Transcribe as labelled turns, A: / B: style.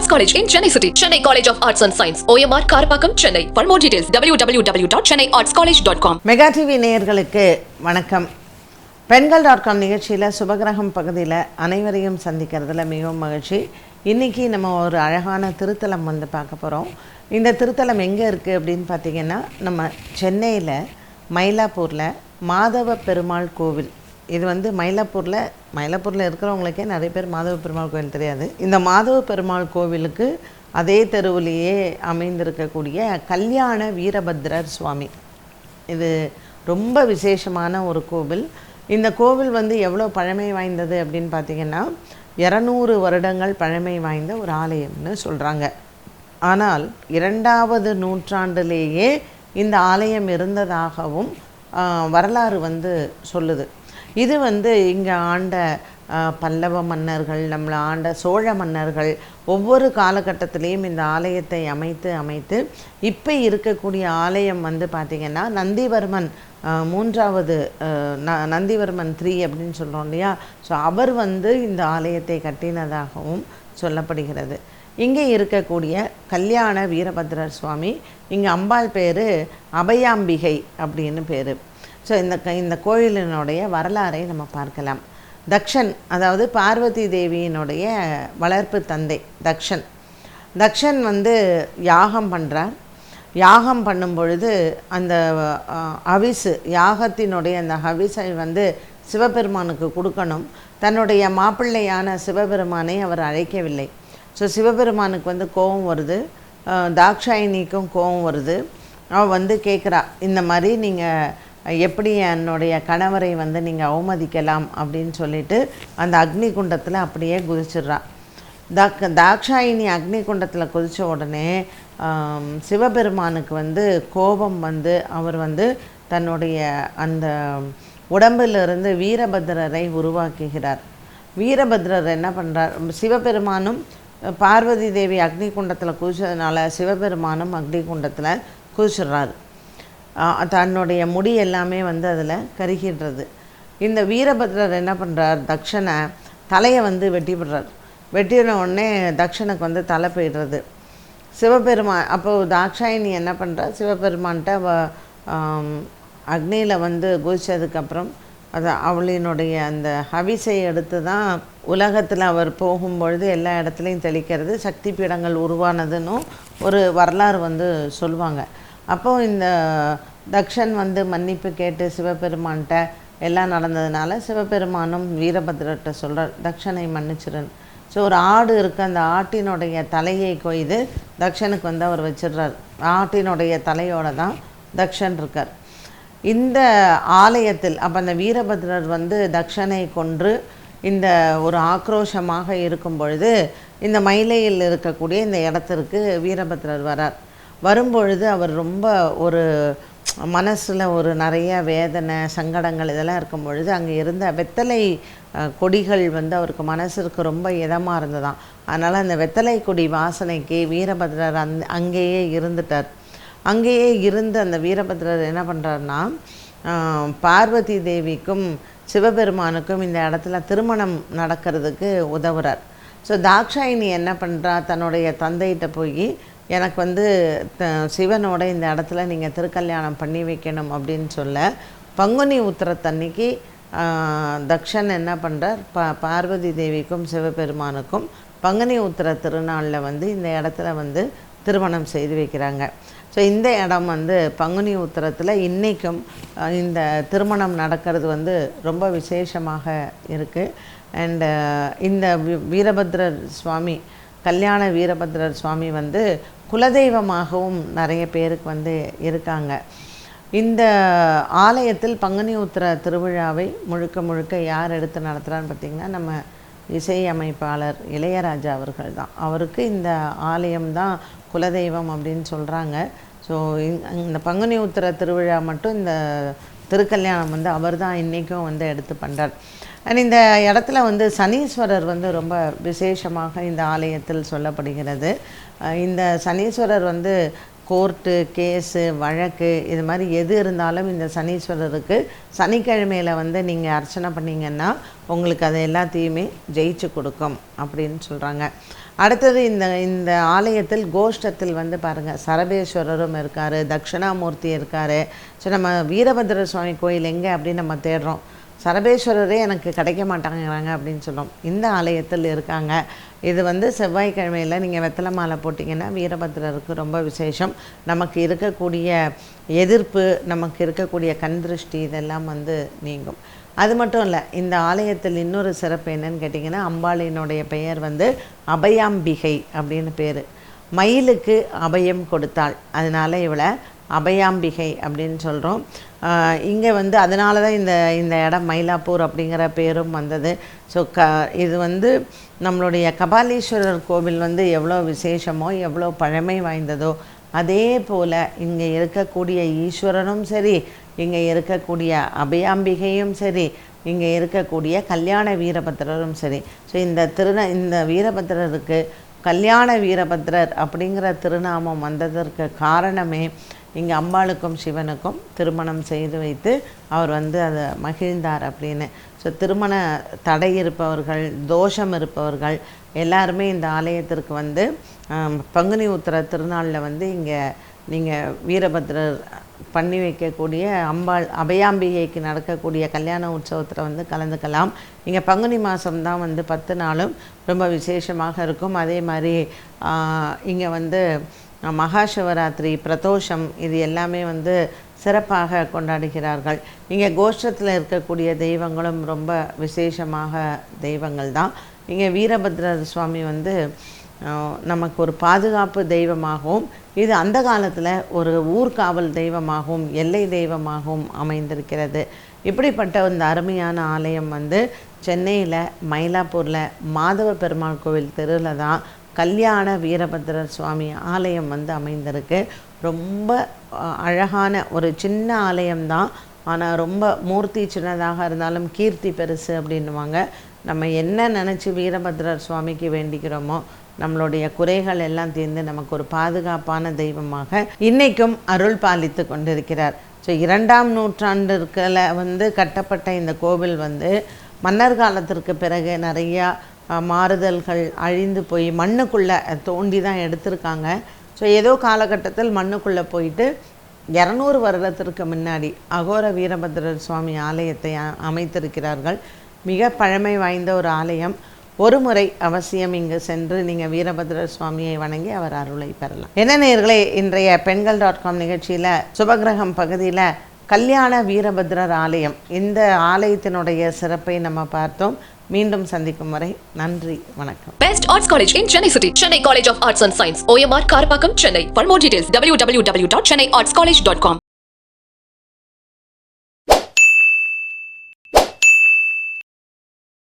A: Arts college in Chennai City, Chennai College of Arts and Science, OMR Karapakam, Chennai For more details, www.chennaiartscollege.com.
B: Mega TV நேயர்களுக்கு வணக்கம். பெண்கள் dot com நிகழ்ச்சியில் சுபகிரகம் பகுதியில் அனைவரையும் சந்திக்கிறதுல மிகவும் மகிழ்ச்சி. இன்றைக்கி நம்ம ஒரு அழகான திருத்தலம் வந்து பார்க்க போகிறோம் இந்த திருத்தலம் எங்கே இருக்குது அப்படின்னு பார்த்தீங்கன்னா நம்ம சென்னையில் மயிலாப்பூரில் மாதவ பெருமாள் கோவில். இது வந்து மயிலாப்பூரில் மயிலாப்பூரில் இருக்கிறவங்களுக்கே நிறைய பேர் மாதவ பெருமாள் கோவில் தெரியாது. இந்த மாதவ பெருமாள் கோவிலுக்கு அதே தெருவிலேயே அமைந்திருக்கக்கூடிய கல்யாண வீரபத்ரர் சுவாமி. இது ரொம்ப விசேஷமான ஒரு கோவில். இந்த கோவில் வந்து எவ்வளோ பழமை வாய்ந்தது அப்படின்னு பார்த்தீங்கன்னா இரநூறு வருடங்கள் பழமை வாய்ந்த ஒரு ஆலயம்னு சொல்கிறாங்க ஆனால் இரண்டாவது நூற்றாண்டிலேயே இந்த ஆலயம் இருந்ததாகவும் வரலாறு வந்து சொல்லுது. இது வந்து இங்கே ஆண்ட பல்லவ மன்னர்கள் நம்மளை ஆண்ட சோழ மன்னர்கள் ஒவ்வொரு காலகட்டத்திலையும் இந்த ஆலயத்தை அமைத்து அமைத்து இப்போ இருக்கக்கூடிய ஆலயம் வந்து பார்த்திங்கன்னா நந்திவர்மன் மூன்றாவது ந- நந்திவர்மன் த்ரீ அப்படின்னு சொல்கிறோம் இல்லையா? ஸோ அவர் வந்து இந்த ஆலயத்தை கட்டினதாகவும் சொல்லப்படுகிறது. இங்கே இருக்கக்கூடிய கல்யாண வீரபத்ரர் சுவாமி இங்கே அம்பாள் பேர் அபயாம்பிகை அப்படின்னு பேர். ஸோ இந்த இந்த கோயிலினுடைய வரலாறை நம்ம பார்க்கலாம். தக்ஷன் அதாவது பார்வதி தேவியினுடைய வளர்ப்பு தந்தை தக்ஷன். தக்ஷன் வந்து யாகம் பண்ணுறார் யாகம் பண்ணும் பொழுது அந்த அவிசு யாகத்தினுடைய அந்த ஹவிசை வந்து சிவபெருமானுக்கு கொடுக்கணும். தன்னுடைய மாப்பிள்ளையான சிவபெருமானை அவர் அழைக்கவில்லை. ஸோ சிவபெருமானுக்கு வந்து கோபம் வருது. தாக்ஷாயினிக்கும் கோபம் வருது. அவள் வந்து கேட்குறா இந்த மாதிரி நீங்கள் எப்படி என்னுடைய கணவரை வந்து நீங்கள் அவமதிக்கலாம் அப்படின்னு சொல்லிட்டு அந்த அக்னி குண்டத்தில் அப்படியே குதிச்சிடுறா. தாக் தாக்ஷாயினி அக்னி குண்டத்தில் குதித்த உடனே சிவபெருமானுக்கு வந்து கோபம் வந்து அவர் வந்து தன்னுடைய அந்த உடம்பிலிருந்து வீரபத்ரரை உருவாக்குகிறார். வீரபத்ரர் என்ன பண்ணுறார் சிவபெருமானும் பார்வதி தேவி அக்னி குண்டத்தில் குதிச்சதுனால சிவபெருமானும் அக்னி குண்டத்தில் குதிச்சிடுறாரு. தன்னுடைய முடி எல்லாமே வந்து அதில் கருகிடுறது இந்த வீரபத்ரர் என்ன பண்ணுறார் தக்ஷனை தலையை வந்து வெட்டி விடுறார். வெட்டின உடனே தக்ஷனுக்கு வந்து தலை போயிடுறது. சிவபெருமான் அப்போது தாக்ஷாயினி என்ன பண்ணுறா சிவபெருமான்கிட்ட அவ அக்னியில் வந்து குதிச்சதுக்கப்புறம் அது அவளினுடைய அந்த ஹவிசை எடுத்து தான் உலகத்தில் அவர் போகும்பொழுது எல்லா இடத்துலையும் தெளிக்கிறது. சக்தி பீடங்கள் உருவானதுன்னும் ஒரு வரலாறு வந்து சொல்லுவாங்க. அப்போ இந்த தக்ஷன் வந்து மன்னிப்பு கேட்டு சிவபெருமான்கிட்ட எல்லாம் நடந்ததுனால சிவபெருமானும் வீரபத்ரர்கிட்ட சொல்கிறார் தக்ஷனை மன்னிச்சிருன்னு ஸோ ஒரு ஆடு இருக்குது அந்த ஆட்டினுடைய தலையை கொய்து தக்ஷனுக்கு வந்து அவர் வச்சிடுறார். ஆட்டினுடைய தலையோட தான் தக்ஷன் இருக்கார். இந்த ஆலயத்தில் அப்போ அந்த வீரபத்ரர் வந்து தக்ஷனை கொன்று இந்த ஒரு ஆக்ரோஷமாக இருக்கும் பொழுது இந்த மயிலையில் இருக்கக்கூடிய இந்த இடத்திற்கு வீரபத்ரர் வரார். வரும்பொழுது அவர் ரொம்ப ஒரு மனசில் ஒரு நிறைய வேதனை சங்கடங்கள் இதெல்லாம் இருக்கும் பொழுது அங்கே இருந்த வெத்தலை கொடிகள் வந்து அவருக்கு மனசிற்கு ரொம்ப இதமாக இருந்ததாம். அதனால் அந்த வெத்தலை கொடி வாசனைக்கு வீரபத்ரர் அந் அங்கேயே இருந்துட்டார். அங்கேயே இருந்து அந்த வீரபத்ரர் என்ன பண்ணுறாருன்னா பார்வதி தேவிக்கும் சிவபெருமானுக்கும் இந்த இடத்துல திருமணம் நடக்கிறதுக்கு உதவுறார். ஸோ தாக்ஷாயினி என்ன பண்ணுறா தன்னுடைய தந்தைகிட்ட போய் எனக்கு வந்து த சிவனோட இந்த இடத்துல நீங்கள் திருக்கல்யாணம் பண்ணி வைக்கணும் அப்படின்னு சொல்ல பங்குனி உத்திரத்தன்னைக்கு தக்ஷன் என்ன பண்ணுறார் பா பார்வதி தேவிக்கும் சிவபெருமானுக்கும் பங்குனி உத்திர திருநாளில் வந்து இந்த இடத்துல வந்து திருமணம் செய்து வைக்கிறாங்க. ஸோ இந்த இடம் வந்து பங்குனி உத்திரத்தில் இன்றைக்கும் இந்த திருமணம் நடக்கிறது வந்து ரொம்ப விசேஷமாக இருக்குது அண்டு இந்த வீரபத்ரர் சுவாமி கல்யாண வீரபத்ரர் சுவாமி வந்து குலதெய்வமாகவும் நிறைய பேருக்கு வந்து இருக்காங்க. இந்த ஆலயத்தில் பங்குனி உத்திர திருவிழாவை முழுக்க முழுக்க யார் எடுத்து நடத்துகிறான்னு பார்த்திங்கன்னா நம்ம இசையமைப்பாளர் இளையராஜா அவர்கள் தான். அவருக்கு இந்த ஆலயம் தான் குலதெய்வம் அப்படின்னு சொல்கிறாங்க ஸோ இந்த பங்குனி உத்திர திருவிழா மட்டும் இந்த திருக்கல்யாணம் வந்து அவர் தான் இன்றைக்கும் வந்து எடுத்து பண்ணுறார் அண்ட் இந்த இடத்துல வந்து சனீஸ்வரர் வந்து ரொம்ப விசேஷமாக இந்த ஆலயத்தில் சொல்லப்படுகிறது. இந்த சனீஸ்வரர் வந்து கோர்ட்டு கேஸு வழக்கு இது மாதிரி எது இருந்தாலும் இந்த சனீஸ்வரருக்கு சனிக்கிழமையில் வந்து நீங்கள் அர்ச்சனை பண்ணிங்கன்னா உங்களுக்கு அது எல்லாத்தையுமே ஜெயிச்சு கொடுக்கும் அப்படின்னு சொல்கிறாங்க அடுத்தது இந்த இந்த ஆலயத்தில் கோஷ்டத்தில் வந்து பாருங்கள் சரபேஸ்வரரும் இருக்கார் தட்சிணாமூர்த்தி இருக்கார். ஸோ நம்ம வீரபத்திர சுவாமி கோயில் எங்கே அப்படின்னு நம்ம தேடுறோம். சரபேஸ்வரரே எனக்கு கிடைக்க மாட்டாங்கிறாங்க அப்படின்னு சொல்லும் இந்த ஆலயத்தில் இருக்காங்க. இது வந்து செவ்வாய்க்கிழமையில் நீங்கள் வெத்தலை மாலை போட்டிங்கன்னா வீரபத்ரருக்கு ரொம்ப விசேஷம். நமக்கு இருக்கக்கூடிய எதிர்ப்பு நமக்கு இருக்கக்கூடிய கண் திருஷ்டி இதெல்லாம் வந்து நீங்கும். அது மட்டும் இல்லை இந்த ஆலயத்தில் இன்னொரு சிறப்பு என்னன்னு கேட்டிங்கன்னா அம்பாளினுடைய பெயர் வந்து அபயாம்பிகை அப்படின்னு பேர். மயிலுக்கு அபயம் கொடுத்தாள். அதனால இவளை அபயாம்பிகை அப்படின்னு சொல்கிறோம் இங்கே வந்து அதனால தான் இந்த இந்த இடம் மயிலாப்பூர் அப்படிங்கிற பேரும் வந்தது. ஸோ க இது வந்து நம்மளுடைய கபாலீஸ்வரர் கோவில் வந்து எவ்வளோ விசேஷமோ எவ்வளோ பழமை வாய்ந்ததோ அதே போல் இங்கே இருக்கக்கூடிய ஈஸ்வரனும் சரி இங்கே இருக்கக்கூடிய அபயாம்பிகையும் சரி இங்கே இருக்கக்கூடிய கல்யாண வீரபத்திரரும் சரி. ஸோ இந்த திருந இந்த வீரபத்திரருக்கு கல்யாண வீரபத்திரர் அப்படிங்கிற திருநாமம் வந்ததற்கு காரணமே இங்கே அம்பாளுக்கும் சிவனுக்கும் திருமணம் செய்து வைத்து அவர் வந்து அதை மகிழ்ந்தார் அப்படின்னு. ஸோ திருமண தடை இருப்பவர்கள் தோஷம் இருப்பவர்கள் எல்லாருமே இந்த ஆலயத்திற்கு வந்து பங்குனி உத்திர திருநாளில் வந்து இங்கே நீங்கள் வீரபத்ரர் பண்ணி வைக்கக்கூடிய அம்பாள் அபயாம்பிகைக்கு நடக்கக்கூடிய கல்யாண உற்சவத்தில் வந்து கலந்துக்கலாம். இங்கே பங்குனி மாதம் தான் வந்து பத்து நாளும் ரொம்ப விசேஷமாக இருக்கும். அதே மாதிரி இங்கே வந்து மகா சிவராத்திரி பிரதோஷம் இது எல்லாமே வந்து சிறப்பாக கொண்டாடுகிறார்கள். இங்கே கோஷ்டத்தில் இருக்கக்கூடிய தெய்வங்களும் ரொம்ப விசேஷமாக தெய்வங்கள் தான். இங்கே வீரபத்ரர் சுவாமி வந்து நமக்கு ஒரு பாதுகாப்பு தெய்வமாகவும் இது அந்த காலத்தில் ஒரு ஊர்காவல் தெய்வமாகவும் எல்லை தெய்வமாகவும் அமைந்திருக்கிறது. இப்படிப்பட்ட இந்த அருமையான ஆலயம் வந்து சென்னையில் மயிலாப்பூரில் மாதவ பெருமாள் கோவில் தெருவில் தான் கல்யாண வீரபத்ரர் சுவாமி ஆலயம் வந்து அமைந்திருக்கு. ரொம்ப அழகான ஒரு சின்ன ஆலயம்தான். ஆனால் ரொம்ப மூர்த்தி சின்னதாக இருந்தாலும் கீர்த்தி பெருசு அப்படின்னுவாங்க. நம்ம என்ன நினச்சி வீரபத்ரர் சுவாமிக்கு வேண்டிக்கிறோமோ நம்மளுடைய குறைகள் எல்லாம் தீர்ந்து நமக்கு ஒரு பாதுகாப்பான தெய்வமாக இன்னைக்கும் அருள் பாலித்து கொண்டிருக்கிறார். ஸோ இரண்டாம் நூற்றாண்டிற்குல வந்து கட்டப்பட்ட இந்த கோவில் வந்து மன்னர் காலத்திற்கு பிறகு நிறையா மாறுதல்கள் அழிந்து போய் மண்ணுக்குள்ளே தோண்டி தான் எடுத்திருக்காங்க. ஸோ ஏதோ காலகட்டத்தில் மண்ணுக்குள்ளே போயிட்டு இரநூறு வருடத்திற்கு முன்னாடி அகோர வீரபத்ரர் சுவாமி ஆலயத்தை அமைத்திருக்கிறார்கள். மிக பழமை வாய்ந்த ஒரு ஆலயம். ஒரு முறை அவசியம் இங்கு சென்று நீங்கள் வீரபத்ரர் சுவாமியை வணங்கி அவர் அருளை பெறலாம். என்ன நேர்களே இன்றைய பெண்கள் டாட் காம் நிகழ்ச்சியில் சுபகிரகம் பகுதியில் கல்யாண வீரபத்ரர் ஆலயம். இந்த ஆலயத்தினுடைய சிறப்பை நம்ம பார்த்தோம். மீண்டும் சந்திக்கும் வரை நன்றி வணக்கம்
A: best arts college in Chennai city Chennai college of arts and science OMR Karapakkam Chennai for more details W W W dot Chennai arts college dot com